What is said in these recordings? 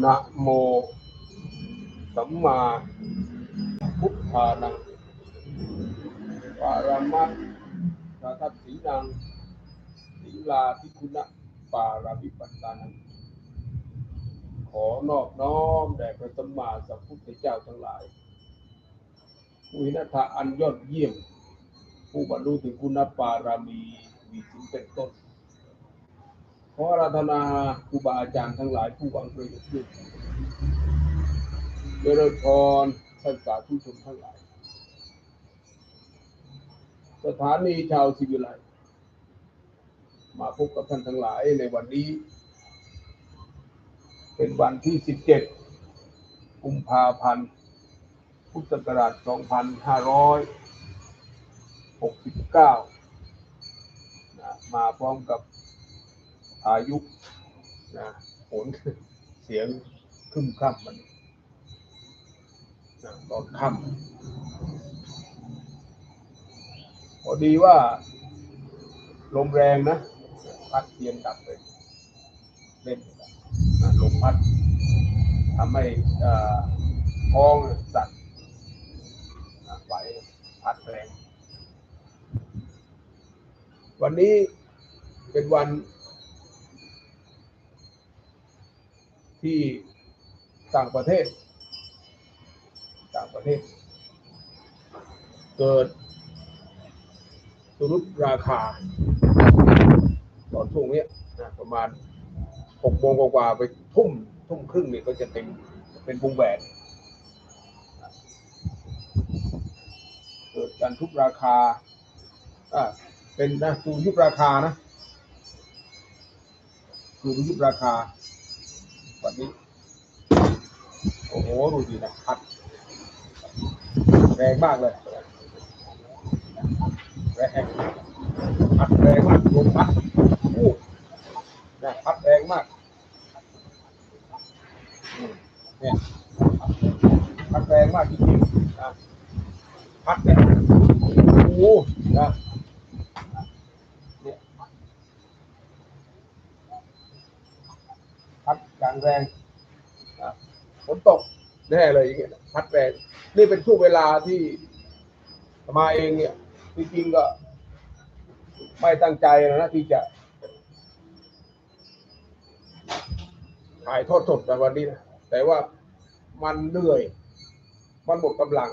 นะโมสัมมาพุทธานังปารามัตถทัตสีนังสีลาภิคุณะปาราภิปัตตานัง ขอนอบน้อมแด่พระสัมมาสัมพุทธเจ้าทั้งหลายผู้วินัทะอันยอดเยี่ยม ผู้บรรลุถึงคุณปารามีมีถึงเป็นต้น ออาราธนาครูบาอาจารย์ทั้งหลายผู้หวังประโยชน์ด้วยเจริญพรท่านสาธุชนทั้งหลาย สถานีชาวศิวิไลมาพบกับท่านทั้งหลายในวันนี้ เป็นวันที่ 17 กุมภาพันธ์ พุทธศักราช 2569 มาพร้อมกับ อายุนะฝนเสียงคึ้มค่ำมันนะตอนค่ำพอดีว่า ลมแรงนะ พัดเทียนดับไปเล่นลมพัดทำให้อ่อท้องสั่นไหวพัดแรง วันนี้เป็นวัน ที่ต่างประเทศ ต่างประเทศ เกิดสุรุปราคา ตอนช่วงนี้นะประมาณหกโมงกว่าไปทุ่มทุ่มครึ่งนี่ก็จะเป็นเป็นวงแหวนเกิดการทุบราคาอ่าเป็นนะสูยุบราคานะสูยุบราคา วันนี้ โอ้โห ดูดีนะพัด แรงมากเลย แรงพัดแรงมากลมพัดอู้นะพัดแรงมากเนี่ยพัดแรงมากจริงๆนะพัดเนี่ยโอ้โหนะเนี่ย พัดอย่างแรงฝนตกแน่เลยอย่างเงี้ยพัดแรงนี่เป็นช่วงเวลาที่มาเองเนี่ยจริงๆก็ ไม่ตั้งใจนะที่จะถ่ายทอดสดในวันนี้นะแต่ว่ามันเหนื่อย มันหมดกำลัง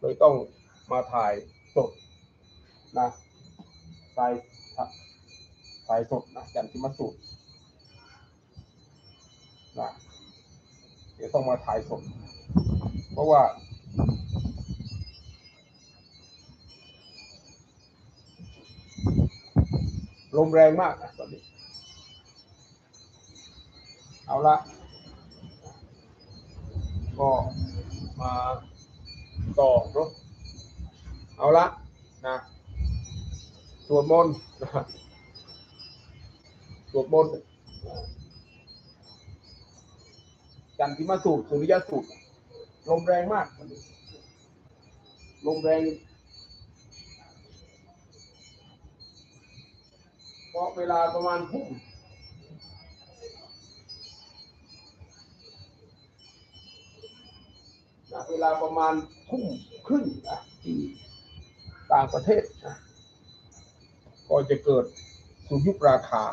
เลยต้องมาถ่ายสดนะถ่ายถ่ายสดนะจันทิมสูตร นะเดี๋ยวต้องมาถ่ายสด เพราะว่า ลมแรงมากนะตอนนี้ เอาละ ก็มาต่อเนะเอาละนะสวดมนต์สวดมนต์ จันทิมาสูตรสุริยสูตรลมแรงมากลมแรงเพราะเวลาประมาณทุ่มเวลาประมาณทุ่มครึ่งนะที่ต่างประเทศนะก็จะเกิดสุริยุปราคา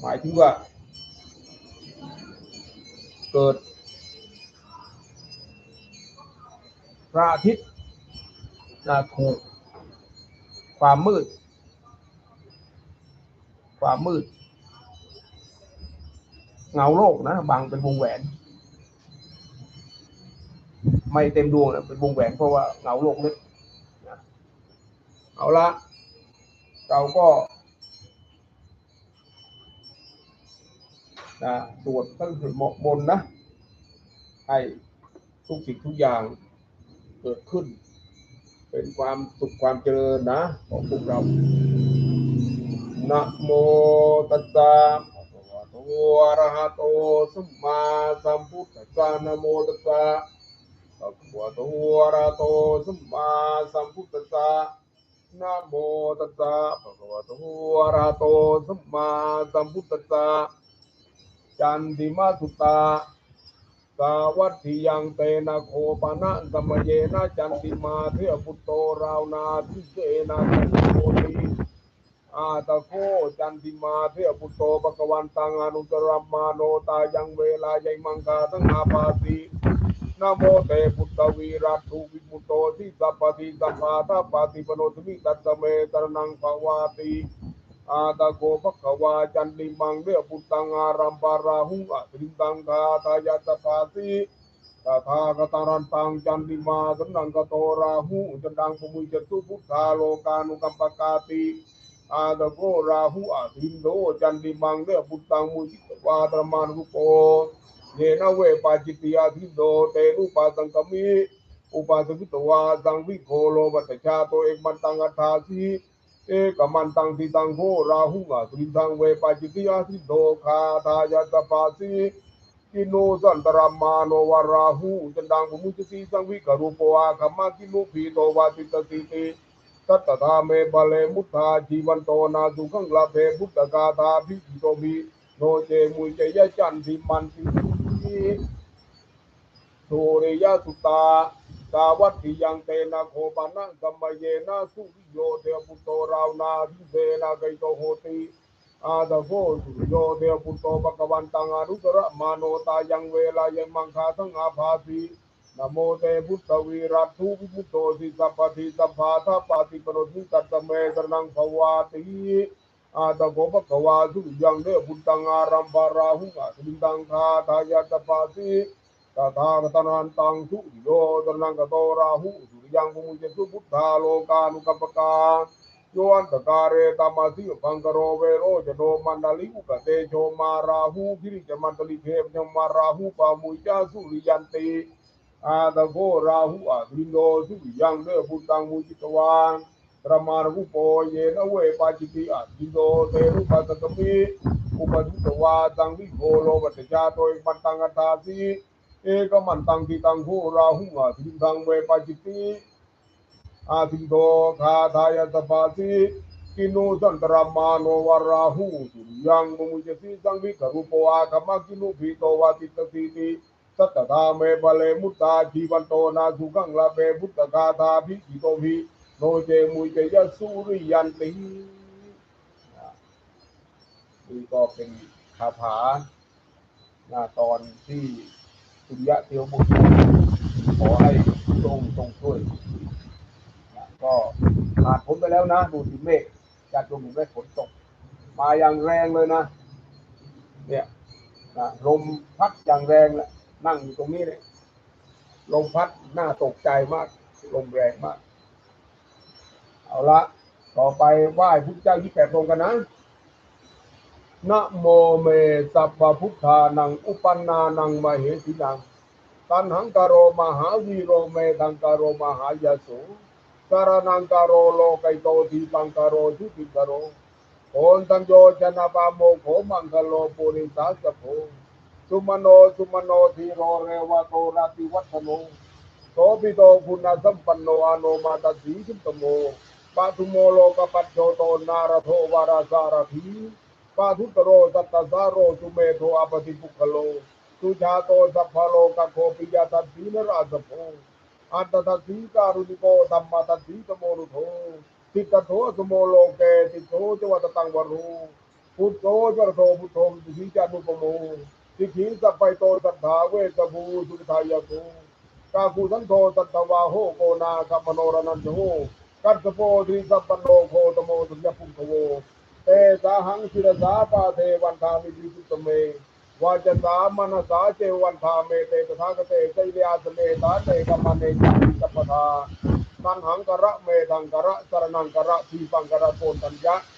หมายถึงว่า กิด พระอาทิตย์นะถูกความมืด ความมืด เงาโลกนะบังเป็นวงแหวน ไม่เต็มดวงนะเป็นวงแหวนเพราะว่าเงาโลกลึกนะเอาละเราก็ นะตรวจตั้งแต่บนนะ ให้ทุกสิ่งทุกอย่างเกิดขึ้น เป็นความสุขความเจริญนะ ของพวกเรานะโมตัสสะภะคะวะระหะโตสัมมาสัมพุทธัสสะนะโมตัสสะภะคะวะตอะระโตสัมมาสัมพุทธัสสะนะโมตัสสะภะคะวะตอะระโตสัมมาสัมพุทธัสสะ จันติมาสุตา สาวัตถิยังเตนะโคปะนะสมเยนะจันติมาเทพุตโตราวนาทิเสนาจันโมติอาตะโคจันติมาเทพุตโตปะกวันตังอนุตรัมมาโนตายังเวลายังมังคาทั้งอาปาตินะโมเตพุตตวีรัตถุวิมุตโตทิสัพพติสัพพาทาปาติปโนทมิตัตตเมตรนังภวาติ อาตะโกภควาจันติมังเรียปุตังอารัมปาราหุอะตริตังคาทายาตปาสิตถาคตารันตังจันติมาสันนังกโตราหุจันดังปมุจตุพุทธาโลกานุกัมปกาติอาตะโกราหุอะตรินโดจันติมังเรียปุตังมุจิตวาตรมานุโปเยนเวปาจิติยาทิโดเตนุปาสังกมิอุปาสกิตวาสังวิโคโลมัตชาโตเอกมันตังอัฏฐาสี เอกมันตังทิตังโหราหุงะสุริทังเวปาจิติยาสิโดคาทายาตปาสีกิโนสันตรามาโนวาราหูจันดังภมุจสีสังวิกรูปวาขมากินุพีโตวาติตติติตัตถาเมบาเลมุทธาจีวันโตนาสุขังลาเพพุทธกาธาภิโตภิโนเจมุยเจยจันทิมันติสุริยสุตา สาวัตถิยังเตนะโคปานะกัมมเยนะสุริโยเทพุตโตราวนาทิเสนะไกโตโหติอาตโกสุริโยเทพุตโตปะกวันตังอนุตระมาโนตายังเวลายังมังคาทั้งอาภาสีนะโมเตพุทธวีรัตถุวิมุตโตสิสัพพทิสัพพาทาปาติปโนสิตัตตะเมตรนังภวาติอาตะโกปะกวาสุยังเทพุตังอารัมปาราหุอะสุริตังคาทายาตปาสี ตถาตนันตังสุโยตนังกโตราหุสุริยังมุจสุพุทธาโลกานุกัมปกาโยอันตการเรตามาสิพังกโรเวโรจโนมันดาลิอุกเตโชมาราหูพิริจมันตลิเทพจมาราหูปามุจาสุริยันติอาตโกราหุอะสุริโยสุริยังเดพุตังมุจิตวานตรมารุโปเยนเวปาจิติอะจิโดเตรุปัสสมิอุปทุตวาตังวิโกโลวัตจาโตยมันตังอัตตาสี เอกมันตังทิตังโหราหุงอาทิตังเวปจิติอาทิโตคาทายตปาสิกินุสันตรามาโนวาราหุสุริยังมุมุจสีสังวิกรุปวาคมากินุพีโตวาติตติติสัตตาเมบาเลมุตตาจีวันโตนาสุขังลาเปพุตตกาธาภิกิโตภิโนเจมุยเจยสุริยันตินี่ก็เป็นคาถาหน้าตอนที่ สุริยะเทียวบุตรขอให้ทรงทรงช่วยนะก็ผ่านพ้นไปแล้วนะดูสิเมฆจากดวงได้ฝนตก มาอย่างแรงเลยนะ เนี่ยนะลมพัดอย่างแรงละนั่งอยู่ตรงนี้เนี่ยลมพัดน่าตกใจมาก ลมแรงมาก เอาละต่อไปไหว้พุทธเจ้ายี่แปดองค์กันนะ นะโมเมสัพพพุทธานังอุปันนานังมเหสินังตันหังกโรมหาวีโรเมทังกโรมหายโสสารนังกโรโลไกโตทีปังกโรทุติกโรโอนตังโยชนะปาโมโขมังคโลปุริสาสะโพสุมโนสุมโนทีโรเรวะโตราติวัฒโนโสปิโตคุณสัมปันโนอโนมาตสีสุตโมปาทุโมโลกปัจโจโตนารโทวาราสารถีปาทุตโรสัตตสาโรสุเมโทอปติปุคโลสุชาโตสัพ พโลกโคปิยาตัสสีนราสโพอัตตตัสสีการุณิโกธรรมตัสสีตโมรุโทติตโทสโมโลเก ติโทจวัตตังวรูพุทโธจวรโทพุทโธติสี